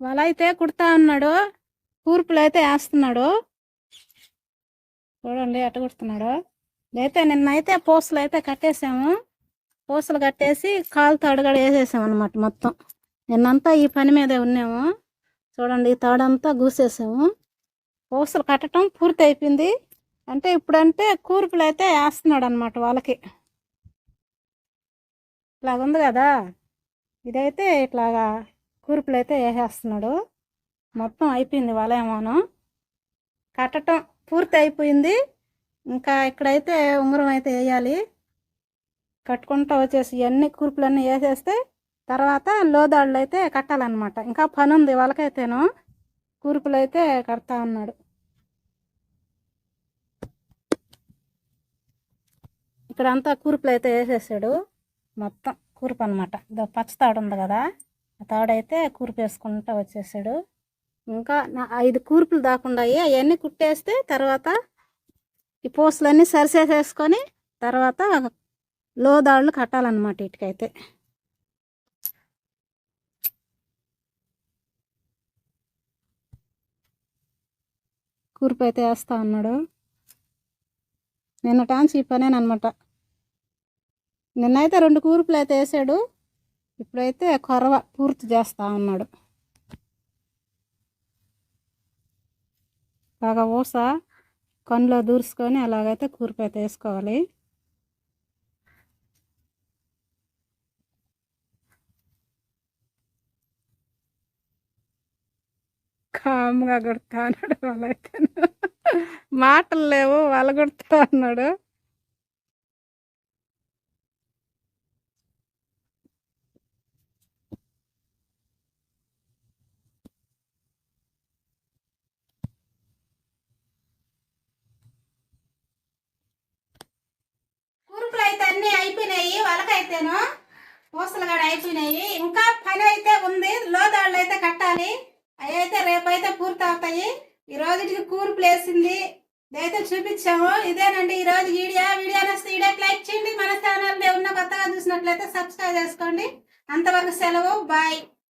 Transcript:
వల అయితే కుడతా ఉన్నాడు కూర్పులు అయితే వేస్తున్నాడు చూడండి ఎట్ట కుడుతున్నాడు. అయితే నిన్నైతే పూసలు అయితే కట్టేసాము. పూసలు కట్టేసి కాలు తడగడ వేసేసాము అనమాట మొత్తం. నిన్నంతా ఈ పని మీదే ఉన్నాము. చూడండి ఈ తాడంతా గూసేసాము. పూసలు కట్టడం పూర్తి అయిపోయింది అంటే ఇప్పుడంటే కూర్పులు అయితే వేస్తున్నాడు అనమాట వాళ్ళకి. ఇలాగ ఉంది కదా. ఇదైతే ఇట్లాగా కూర్పులు అయితే వేసేస్తున్నాడు మొత్తం అయిపోయింది వలయమోనం. కట్టడం పూర్తి అయిపోయింది. ఇంకా ఇక్కడైతే ఉంగరం అయితే వేయాలి. కట్టుకుంటూ వచ్చేసి ఇవన్నీ కూర్పులన్నీ వేసేస్తే తర్వాత లోదాళ్ళు అయితే కట్టాలన్నమాట. ఇంకా పని ఉంది వాళ్ళకైతేను. కూర్పులు అయితే కడతా ఉన్నాడు. ఇక్కడ అంతా కూర్పులు అయితే వేసేసాడు. మొత్తం కూర్పు అనమాట ఇదో పచ్చ తాడు ఉంది కదా. తాడైతే కూర్పు వేసుకుంటూ వచ్చేసాడు. ఇంకా నా ఐదు కూర్పులు దాకుండాయి. అవన్నీ కుట్టేస్తే తర్వాత ఈ పూసలన్నీ సరిసేసేసుకొని తర్వాత లోదాళ్ళు కట్టాలన్నమాట ఇటుకైతే. కూర్పు అయితే వేస్తా ఉన్నాడు నిన్న టాన్స్ ఈ పనేనమాట నిన్నైతే రెండు కూర్పులు అయితే వేసాడు. ఇప్పుడైతే కొరవ పూర్తి చేస్తా ఉన్నాడు. బాగా ఊస కన్నులో దూర్చుకొని అలాగైతే కూర్పు వేసుకోవాలి కామ్గా కొడతా అన్నాడు వాళ్ళైతే. మాటలు లేవు వాళ్ళు కొడతా అన్నాడు కూర్పులు అయితే అన్నీ అయితేను పూసలు కూడా అయిపోయినాయి. ఇంకా పని అయితే ఉంది. లోదాళ్ళు అయితే కట్టాలి. అవి అయితే రేపైతే పూర్తి అవుతాయి ఈ రోజుకి కూర్పులు వేసింది ఇదైతే చూపించాము. ఇదేనండి ఈ రోజు వీడియో. వీడియో నచ్చితే వీడియోకి లైక్ చేయండి. మన ఛానల్ ఉన్న కొత్తగా చూసినట్లయితే సబ్స్క్రైబ్ చేసుకోండి. అంతవరకు సెలవు. బాయ్.